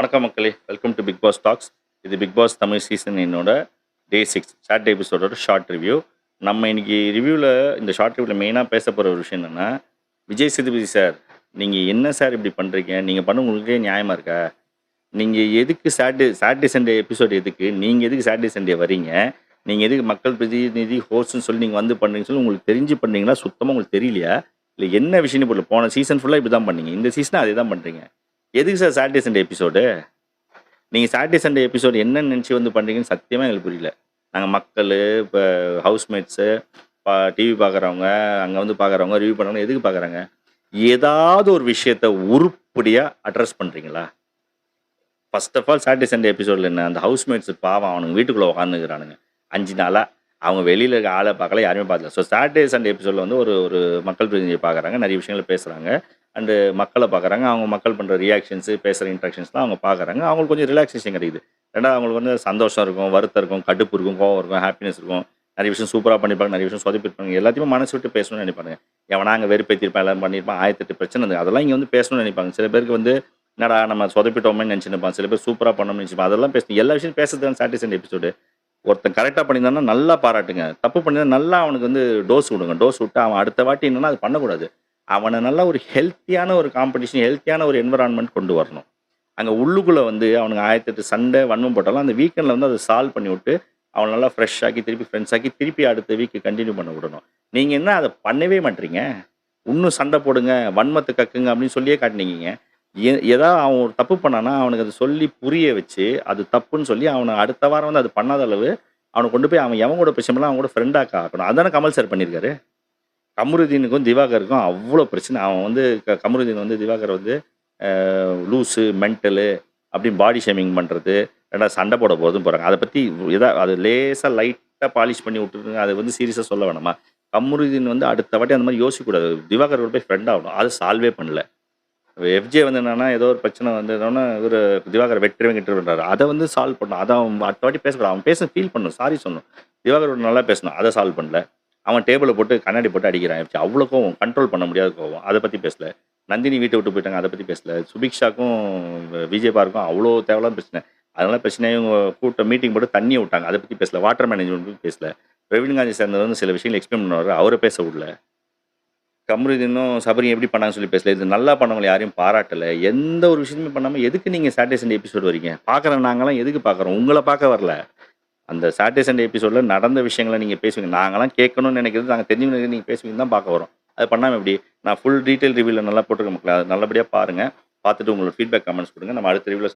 வணக்கம் மக்களே. Welcome to Bigg Boss talks இது பிக் பாஸ் தமிழ் சீசன் என்னோட டே சிக்ஸ் சாட்டர்டே எபிசோடோட ஷார்ட் ரிவ்யூ நம்ம இன்னைக்கு ரிவ்யூவில் இந்த ஷார்ட் ரிவ்யூவில் மெயினாக பேச போகிற ஒரு விஷயம் என்னென்னா விஜய் சேதுபதி சார் நீங்கள் என்ன சார் இப்படி பண்ணுறீங்க நீங்கள் பண்ண உங்களுக்கே நியாயமாக இருக்கா? நீங்கள் எதுக்கு சாட்டர்டே சாட்டர்டே சண்டே எபிசோடு எதுக்கு? நீங்கள் எதுக்கு சாட்டர்டே சண்டே வரீங்க? நீங்கள் எதுக்கு மக்கள் பிரதிநிதி ஹோஸ்ட்னு சொல்லி நீங்கள் வந்து பண்ணுறீங்கன்னு சொல்லி உங்களுக்கு தெரிஞ்சு பண்ணுறீங்களா சுத்தமாக உங்களுக்கு தெரியலையா? இல்லை என்ன விஷயம்னு போடல போன சீசன் ஃபுல்லாக இப்படி தான் பண்ணீங்க. இந்த சீசனை அதே தான் பண்ணுறீங்க எதுக்கு சார் சாட்டர்டே சண்டே எபிசோடு? நீங்கள் சாட்டர்டே சண்டே எபிசோடு என்னன்னு நினச்சி வந்து பண்ணுறீங்கன்னு சத்தியமாக எங்களுக்கு புரியல. நாங்கள் மக்கள் இப்போ ஹவுஸ்மேட்ஸு பா டிவி பார்க்குறவங்க அங்கே வந்து பார்க்குறவங்க ரிவ்யூ பண்ணுறவங்க எதுக்கு பார்க்குறாங்க ஏதாவது ஒரு விஷயத்த உருப்படியாக அட்ரஸ் பண்ணுறீங்களா first of all Saturday Sunday எபிசோடில் என்ன? அந்த ஹவுஸ்மேட்ஸ் பாவம் அவனுங்க வீட்டுக்குள்ளே உட்காந்துக்கிறானுங்க அஞ்சு நாளாக அவங்க வெளியில் இருக்க ஆளை பார்க்கல யாருமே பார்க்கல. ஸோ சாட்டர்டே சண்டே எபிசோடில் வந்து ஒரு ஒரு மக்கள் பிரதிநிதியை பார்க்குறாங்க நிறைய விஷயங்களை பேசுகிறாங்க அண்டு மக்களை பார்க்குறாங்க. அவங்க மக்கள் பண்ணுற ரியாக்ஷன்ஸு பேசுகிற இன்ட்ராக்ஷன்ஸ்லாம் அவங்க பார்க்குறாங்க. அவங்களுக்கு கொஞ்சம் ரிலாக்ஸேஷன் கிடைக்குது. ரெண்டாவது அவங்களுக்கு வந்து சந்தோஷம் இருக்கும் வருத்தம் இருக்கும் கடுப்பு இருக்கும் கோவம் இருக்கும் ஹாப்பினஸ் இருக்கும். நிறைய விஷயம் சூப்பராக பண்ணிப்பாங்க நிறைய விஷயம் சொதப்பிருப்பாங்க எல்லாத்தையுமே மனசு விட்டு பேசணும்னு நினைப்பாங்க. எவனா அங்கே வெறுப்பேற்றிருப்பான் எல்லாம் பண்ணியிருப்பான் ஆயிரத்தெட்டு பிரச்சனை அதெல்லாம் இங்கே வந்து பேசணும்னு நினைப்பாங்க. சில பேருக்கு வந்து என்னடா நம்ம சொதப்பிட்டோமே நினச்சிருப்பான் சில பேர் சூப்பராக பண்ணணும்னு நினச்சிப்பான் அதெல்லாம் பேசணும் எல்லா விஷயம் பேசுறதுதான் சாட்டிஸ்ஃபைட் எபிசோடு ஒருத்தன் கரெக்டாக பண்ணியிருந்தானா நல்லா பாராட்டுங்க. தப்பு பண்ணியிருந்தா நல்லா அவனுக்கு வந்து டோஸ் விடுங்க டோஸ் விட்டு அவன் அடுத்த வாட்டி என்னன்னா அது பண்ணக்கூடாது. அவனை நல்லா ஒரு ஹெல்த்தியான ஒரு காம்படிஷன் ஹெல்த்தியான ஒரு என்வரான்மெண்ட் கொண்டு வரணும். அங்கே உள்ளுக்குள்ளே வந்து அவனுக்கு ஆயிரத்தெட்டு சண்டை வன்மம் போட்டாலும் அந்த வீக்கெண்டில் வந்து அதை சால்வ் பண்ணி விட்டு அவனை நல்லா ஃப்ரெஷ் ஆக்கி திருப்பி ஃப்ரெண்ட்ஸ் ஆக்கி திருப்பி அடுத்த வீக்கு கண்டினியூ பண்ண விடணும். நீங்கள் என்ன அதை பண்ணவே மாட்டீங்க? இன்னும் சண்டை போடுங்க வன்மத்தை கக்குங்க அப்படின்னு சொல்லியே காட்டினீங்க. எ ஏதாவது அவன் ஒரு தப்பு பண்ணானா அவனுக்கு அதை சொல்லி புரிய வச்சு அது தப்புன்னு சொல்லி அவனை அடுத்த வாரம் வந்து அது பண்ணாத அளவு அவனை கொண்டு போய் அவன் எவன் கூட பேசாமலாம் அவன் கூட ஃப்ரெண்டாக ஆக்கணும் அதானே கமல் சார் பண்ணியிருக்காரு? கமருதீனுக்கும் திவாகருக்கும் அவ்வளோ பிரச்சனை. அவன் வந்து க- கமருதீன் வந்து திவாகர் வந்து லூஸு மென்டலு அப்படின்னு பாடி ஷேமிங் பண்ணுறது ரெண்டாவது சண்டை போட போதும் போகிறாங்க அதை பற்றி எதா அது லேசாக லைட்டாக பாலிஷ் பண்ணி விட்டுருங்க. அதை வந்து சீரியஸாக சொல்ல வேணாமா? கமருதீன் வந்து அடுத்த வாட்டி அந்த மாதிரி யோசிக்கக்கூடாது. திவாகர் போய் ஃப்ரெண்ட் ஆகணும். அது சால்வே பண்ணல. எஃப்ஜே வந்து என்னன்னா ஏதோ ஒரு பிரச்சனை வந்து என்னன்னா இவர் திவாகர் வெட்டுருவேன் கிட்ட அதை வந்து சால்வ் பண்ணணும். அதை அவன் அடுத்த வாட்டி பேசக்கூடாது. அவன் பேச ஃபீல் பண்ணணும். சாரி சொல்லணும். திவாகர் நல்லா பேசணும். அதை சால்வ் பண்ணல. அவன் டேபிளை போட்டு கண்ணாடி போட்டு அடிக்கிறான். அவ்வளோ கோவம்? கண்ட்ரோல் பண்ண முடியாத கோவம். அதை பற்றி பேசல. நந்தினி வீட்டை விட்டு போயிட்டாங்க. அதை பற்றி பேசல. சுபிக்ஷாக்கும் விஜயபாருக்கும் அவ்வளோ தேவையான பிரச்சனை. அதனால பிரச்சனை இவங்க கூட்டம் மீட்டிங் போட்டு தண்ணியை விட்டாங்க. அதை பற்றி பேசல. வாட்டர் மேனேஜ்மெண்ட் பற்றி பேசல. பிரவீன் காந்தி சேர்ந்தவர் வந்து சில விஷயங்கள் எக்ஸ்பிளைன் பண்ணுவார். அவரை பேச விடல. கமருதீனும் சபரியும் எப்படி பண்ணாங்கன்னு சொல்லி பேசல. இது நல்லா பண்ணவங்களை யாரையும் பாராட்டலை. எந்த ஒரு விஷயமே பண்ணாமல் எதுக்கு நீங்கள் சாட்டர்டே சண்டே எபிசோடு வரீங்க பார்க்குற நாங்களாம் எதுக்கு பார்க்குறோம்? உங்களை பார்க்க வரல. அந்த சாட்டர்டே சண்டே எபிசோடில் நடந்த விஷயங்களை நீங்கள் பேசுவீங்க. நாங்களாம் கேட்கணும்னு நினைக்கிறது நாங்கள் தெரிஞ்சு நீங்கள் பேசுவீங்க தான் பார்க்க வரோம். அது பண்ணாமல் எப்படி? நான் ஃபுல் டீட்டெயில் ரிவ்யூவில் நல்லா போட்டிருக்க மக்கள். அது நல்லபடியாக பாருங்கள் பார்த்துட்டு உங்களோட ஃபீட்பேக் கமெண்ட்ஸ் கொடுங்க. நம்ம அடுத்த ரிவ்யூவில்